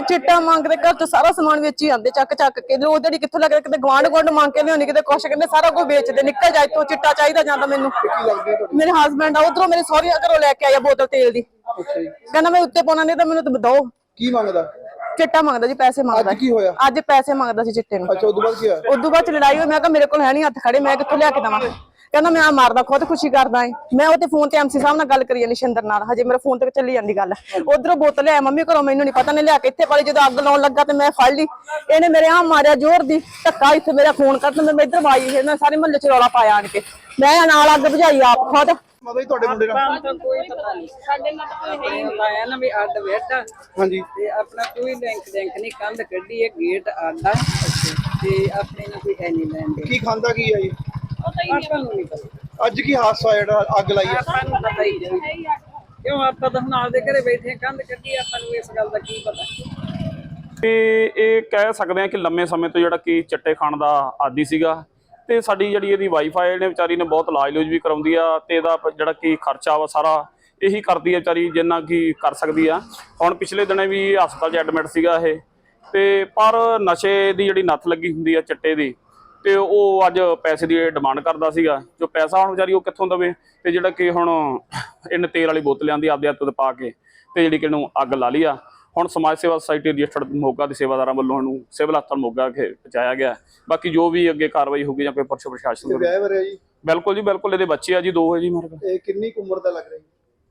ਇਹ ਚਿੱਟਾ ਮੰਗਦੇ ਘਰ ਤੋਂ ਸਾਰਾ ਸਮਾਨ ਵੇਚੀ ਜਾਂਦੇ ਚੱਕ ਚੱਕ ਕੇ। ਉਹ ਜਿਹੜੀ ਕਿੱਥੋਂ ਲੱਗਦਾ ਕਿਤੇ ਗਵਾਂਢ ਗਵਾਂਢ ਮੰਗ ਕੇ ਲਿਆਉਣੀ ਕਿਤੇ ਕੁਛ ਕਹਿੰਦੇ ਸਾਰਾ ਕੁਝ ਵੇਚਦੇ ਨਿਕਲ ਜਾ ਇੱਥੋਂ ਚਿੱਟਾ ਚਾਹੀਦਾ ਜਾਂਦਾ ਮੈਨੂੰ। ਮੇਰੇ ਹਸਬੰਡ ਆ ਉਧਰੋਂ ਮੇਰੇ ਸਹੁਰੇ ਘਰੋਂ ਲੈ ਕੇ ਆਇਆ ਬੋਤਲ ਤੇਲ ਦੀ। ਕਹਿੰਦਾ ਮੈਂ ਉੱਤੇ ਪਾਉਣਾ ਨਹੀਂ ਤਾਂ ਮੈਨੂੰ ਤਾਂ ਦੋ ਕੀ ਮੰਗਦਾ? ਚਿੱਟਾ ਮੰਗਦਾ ਜੀ ਪੈਸੇ ਮੰਗਦਾ। ਅੱਜ ਕੀ ਹੋਇਆ? ਅੱਜ ਪੈਸੇ ਮੰਗਦਾ ਸੀ ਚਿੱਟੇ ਨੂੰ। ਅੱਛਾ ਉਦੋਂ ਬਾਅਦ ਕੀ ਹੋਇਆ? ਉਦੋਂ ਬਾਅਦ ਚ ਲੜਾਈ ਹੋਈ ਮੈਂ ਕਿਹਾ ਮੇਰੇ ਕੋਲ ਹੈ ਨਹੀਂ ਹੱਥ ਖੜੇ ਮੈਂ ਕਿੱਥੋਂ ਲਿਆ ਕੇ ਦਵਾਂ? ਕਹਿੰਦਾ ਮੈਂ ਆ ਮਾਰਦਾ ਖੁਦ ਖੁਸ਼ੀ ਕਰਦਾ ਏ। ਮੈਂ ਉਹਦੇ ਫੋਨ ਤੇ ਐਮਸੀ ਸਾਹਿਬ ਨਾਲ ਗੱਲ ਕਰੀ ਜਾਂਦੀ ਸ਼ਿੰਦਰ ਨਾਲ। ਹਜੇ ਮੇਰੇ ਫੋਨ ਤੇ ਚੱਲੀ ਜਾਂਦੀ ਗੱਲ। ਉਧਰੋਂ ਬੋਤਲ ਲਿਆ ਮੰਮੀ ਘਰੋਂ ਮੈਨੂੰ ਨਹੀਂ ਪਤਾ ਨੇ ਲਿਆ ਕੇ ਇੱਥੇ ਪਾਲੀ ਜਦੋਂ ਅੱਗ ਲਾਉਣ ਲੱਗਾ ਤੇ ਮੈਂ ਫੜ ਲਈ। ਇਹਨੇ ਮੇਰੇ ਆ ਮਾਰਿਆ ਜ਼ੋਰ ਦੀ ਧੱਕਾ ਇੱਥੇ ਮੇਰਾ ਫੋਨ ਕੱਟ ਮੈਂ ਇੱਧਰ ਆਈ ਫਿਰ ਮੈਂ ਸਾਰੇ ਮਹੱਲੇ ਚ ਰੌਲਾ ਪਾਇਆ ਆਣ ਕੇ। ਮੈਂ ਨਾਲ ਅੱਗ ਬੁਝਾਈ ਆਪ ਖੁਦ। ਮਤਲਬ ਤੁਹਾਡੇ ਮੁੰਡੇ ਨਾਲ ਸਾਨੂੰ ਤਾਂ ਕੋਈ ਪਤਾ ਨਹੀਂ ਸਾਡੇ ਨਾਲ ਤਾਂ ਕੋਈ ਹੈ ਹੀ ਨਹੀਂ ਆਇਆ ਨਾ ਵੀ ਅੱਡ ਵੇਟਾ ਹਾਂਜੀ। ਤੇ ਆਪਣਾ ਕੋਈ ਲਿੰਕ ਲਿੰਕ ਨਹੀਂ ਕੰਧ ਕੱਢੀ ਹੈ ਗੇਟ ਆਡਾ ਤੇ ਆਪਣੇ ਨੂੰ ਕੋਈ ਹੈ ਨਹੀਂ ਲੈਂਦੇ ਕੀ ਖਾਂਦਾ ਕੀ ਹੈ ਜੀ? ਨਹੀਂ ਪਤਾ ਅੱਜ ਕੀ ਹਾਦਸਾ ਜਿਹੜਾ ਅੱਗ ਲਾਈ ਹੈ? ਆਪਾਂ ਨੂੰ ਪਤਾ ਹੀ ਨਹੀਂ। ਕਿਉਂ ਆਪਾਂ ਤਾਂ ਹੁਣ ਆਪਦੇ ਘਰੇ ਬੈਠੇ ਕੰਧ ਕੱਢੀ ਆਪਾਂ ਨੂੰ ਇਸ ਗੱਲ ਦਾ ਕੀ ਪਤਾ? ਤੇ ਇਹ ਕਹਿ ਸਕਦੇ ਆ ਕਿ ਲੰਮੇ ਸਮੇਂ ਤੋਂ ਜਿਹੜਾ ਕਿ ਚੱਟੇ ਖਾਣ ਦਾ ਆਦੀ ਸੀਗਾ ਤੇ ਸਾਡੀ ਜਿਹੜੀ ਇਹਦੀ ਵਾਈਫਾਈ ਨੇ ਵਿਚਾਰੀ ਨੇ ਬਹੁਤ ਇਲਾਜ ਲੂਜ ਵੀ ਕਰਾਉਂਦੀ ਆ ਤੇ ਇਹਦਾ ਜਿਹੜਾ ਕਿ ਖਰਚਾ ਵਾ ਸਾਰਾ ਇਹੀ ਕਰਦੀ ਆ ਵਿਚਾਰੀ ਜਿੰਨਾ ਕੀ ਕਰ ਸਕਦੀ ਆ। ਹੁਣ ਪਿਛਲੇ ਦਿਨੇ ਵੀ ਹਸਪਤਾਲ 'ਚ ਐਡਮਿਟ ਸੀਗਾ ਇਹ ਤੇ ਪਰ ਨਸ਼ੇ ਦੀ ਜਿਹੜੀ ਨੱਥ ਲੱਗੀ ਹੁੰਦੀ ਆ ਚੱਟੇ ਦੀ ਤੇ ਉਹ ਅੱਜ ਪੈਸੇ ਦੀ ਡਿਮਾਂਡ ਕਰਦਾ ਸੀਗਾ ਜੋ ਪੈਸਾ ਹੁਣ ਵਿਚਾਰੀ ਉਹ ਕਿੱਥੋਂ ਦਵੇ? ਤੇ ਜਿਹੜਾ ਕਿ ਹੁਣ ਇਹਨੇ ਤੇਲ ਵਾਲੀ ਬੋਤਲ ਲਿਆਂਦੀ ਆਪਦੇ ਹੱਥ ਤੇ ਪਾ ਕੇ ਤੇ ਜਿਹੜੀ ਕਿ ਇਹਨੂੰ ਅੱਗ ਲਾ ਲਈ ਆ। ਹੁਣ ਸਮਾਜ ਸੇਵਾ ਸੁਸਾਇਟੀ ਰਜਿਸਟਰਡ ਮੋਗਾ ਦੇ ਸੇਵਾਦਾਰਾਂ ਵੱਲੋਂ ਇਹਨੂੰ ਸਿਵਲ ਹਸਪਤਾਲ ਮੋਗਾ ਕੇ ਪਹੁੰਚਾਇਆ ਗਿਆ। ਬਾਕੀ ਜੋ ਵੀ ਅੱਗੇ ਕਾਰਵਾਈ ਹੋਊਗੀ ਜਾਂ ਕੋਈ ਪ੍ਰਸ਼ਾਸਨ ਬਿਲਕੁਲ ਜੀ ਬਿਲਕੁਲ ਇਹਦੇ ਬੱਚੇ ਆ ਜੀ ਦੋ ਹੈ ਜੀ ਮੇਰੇ ਕੋਲ। ਇਹ ਕਿੰਨੀ ਕੁ ਉਮਰ ਦਾ ਲੱਗ ਰਿਹਾ ਜੀ?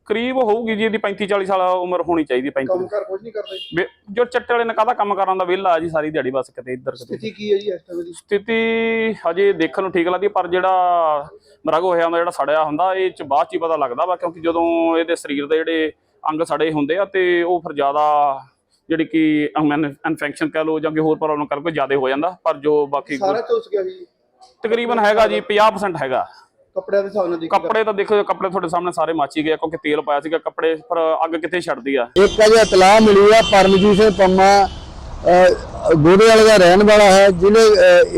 ਕਰੀਬ ਹੋਊਗੀ ਜੀ ਇਹਦੀ 35 40 ਸਾਲ ਉਮਰ ਹੋਣੀ ਚਾਹੀਦੀ 35 ਕੰਮ ਕਰ ਕੁਝ ਨਹੀਂ ਕਰਦਾ? ਜੀ ਚੱਟੇ ਵਾਲੇ ਨੇ ਕਾਹਦਾ ਕੰਮ ਕਰਾਂ ਦਾ ਵਿਹਲਾ ਜੀ ਸਾਰੀ ਦਿਹਾੜੀ ਬਸ ਕਿਤੇ ਇੱਧਰ ਕਿਤੇ। ਸਥਿਤੀ ਕੀ ਹੈ ਜੀ ਇਸ ਟਾਈਮ ਦੀ? ਸਥਿਤੀ ਹਜੇ ਦੇਖਣ ਨੂੰ ਠੀਕ ਲੱਗਦੀ ਹੈ, ਪਰ ਜਿਹੜਾ ਮਰਗ ਹੋਇਆ ਹੁੰਦਾ ਜਿਹੜਾ ਸੜਿਆ ਹੁੰਦਾ ਇਹ ਚ ਬਾਅਦ ਚ ਹੀ ਪਤਾ ਲੱਗਦਾ ਵਾ ਕਿਉਂਕਿ ਜਦੋਂ ਇਹਦੇ ਸਰੀਰ ਦੇ ਜਿਹੜੇ ਅੰਗ ਸੜੇ ਹੁੰਦੇ ਆ ਤੇ ਉਹ ਫਿਰ ਜ਼ਿਆਦਾ ਜਿਹੜੀ ਕਿ ਇਨਫੈਕਸ਼ਨ ਕਹਿ ਲਓ ਜਾਂ ਕਿ ਹੋਰ ਪ੍ਰੋਬਲਮ ਕਰ ਕੋਈ ਜ਼ਿਆਦਾ ਹੋ ਜਾਂਦਾ ਪਰ ਜੋ ਬਾਕੀ ਸਾਰਾ ਝੁਲਸ ਗਿਆ ਜੀ। ਤਕਰੀਬਨ ਹੈਗਾ ਜੀ 50% ਹੈਗਾ। ਕੱਪੜਿਆਂ ਦੇ ਹਿਸਾਬ ਨਾਲ ਦੇਖੀ ਕੱਪੜੇ ਤਾਂ ਦੇਖੋ ਕੱਪੜੇ ਤੁਹਾਡੇ ਸਾਹਮਣੇ ਸਾਰੇ ਮਾਚੀ ਗਏ ਆ, ਕਿਉਂਕਿ ਤੇਲ ਪਾਇਆ ਸੀਗਾ ਕੱਪੜੇ ਪਰ ਅੱਗ ਕਿੱਥੇ ਛੱਡਦੀ ਆ? ਇੱਕ ਅਜੇ ਇਤਲਾਹ ਮਿਲੀ ਆ ਪਰਮਜੀਤ ਸਿੰਘ ਪੰਮਾ ਗੋੜੇ ਵਾਲੇ ਦਾ ਰਹਿਣ ਵਾਲਾ ਹੈ ਜਿਹਨੇ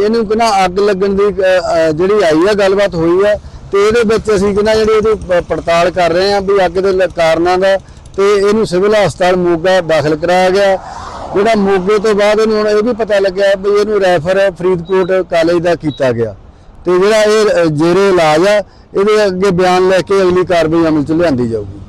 ਇਹਨੂੰ ਕਿਨਾ ਅੱਗ ਲੱਗਣ ਦੀ ਜਿਹੜੀ ਆਈ ਆ ਗੱਲਬਾਤ ਹੋਈ ਆ ਤੇ ਇਹਦੇ ਵਿੱਚ ਅਸੀਂ ਕਿਨਾ ਜਿਹੜੀ ਇਹਦੀ ਪੜਤਾਲ ਕਰ ਰਹੇ ਆ ਵੀ ਅੱਗ ਦੇ ਕਾਰਨਾਂ ਦਾ ਤੇ ਇਹਨੂੰ ਸਿਵਲ ਹਸਪਤਾਲ ਮੋਗਾ ਦਾਖਲ ਕਰਾਇਆ ਗਿਆ। ਜਿਹੜਾ ਮੋਗੇ ਤੋਂ ਬਾਅਦ ਇਹਨੂੰ ਹੁਣ ਇਹ ਵੀ ਪਤਾ ਲੱਗਿਆ ਵੀ ਇਹਨੂੰ ਰੈਫਰ ਫਰੀਦਕੋਟ ਕਾਲਜ ਦਾ ਕੀਤਾ ਗਿਆ। ਤੇ ਜਿਹੜਾ ਇਹ ਅ, ਜੇਰੇ ਇਲਾਜ ਆ ਇਹਦੇ ਅੱਗੇ ਬਿਆਨ ਲੈ ਕੇ ਅਗਲੀ ਕਾਰਵਾਈ ਅਮਲ ਚ ਲਿਆਂਦੀ ਜਾਊਗੀ।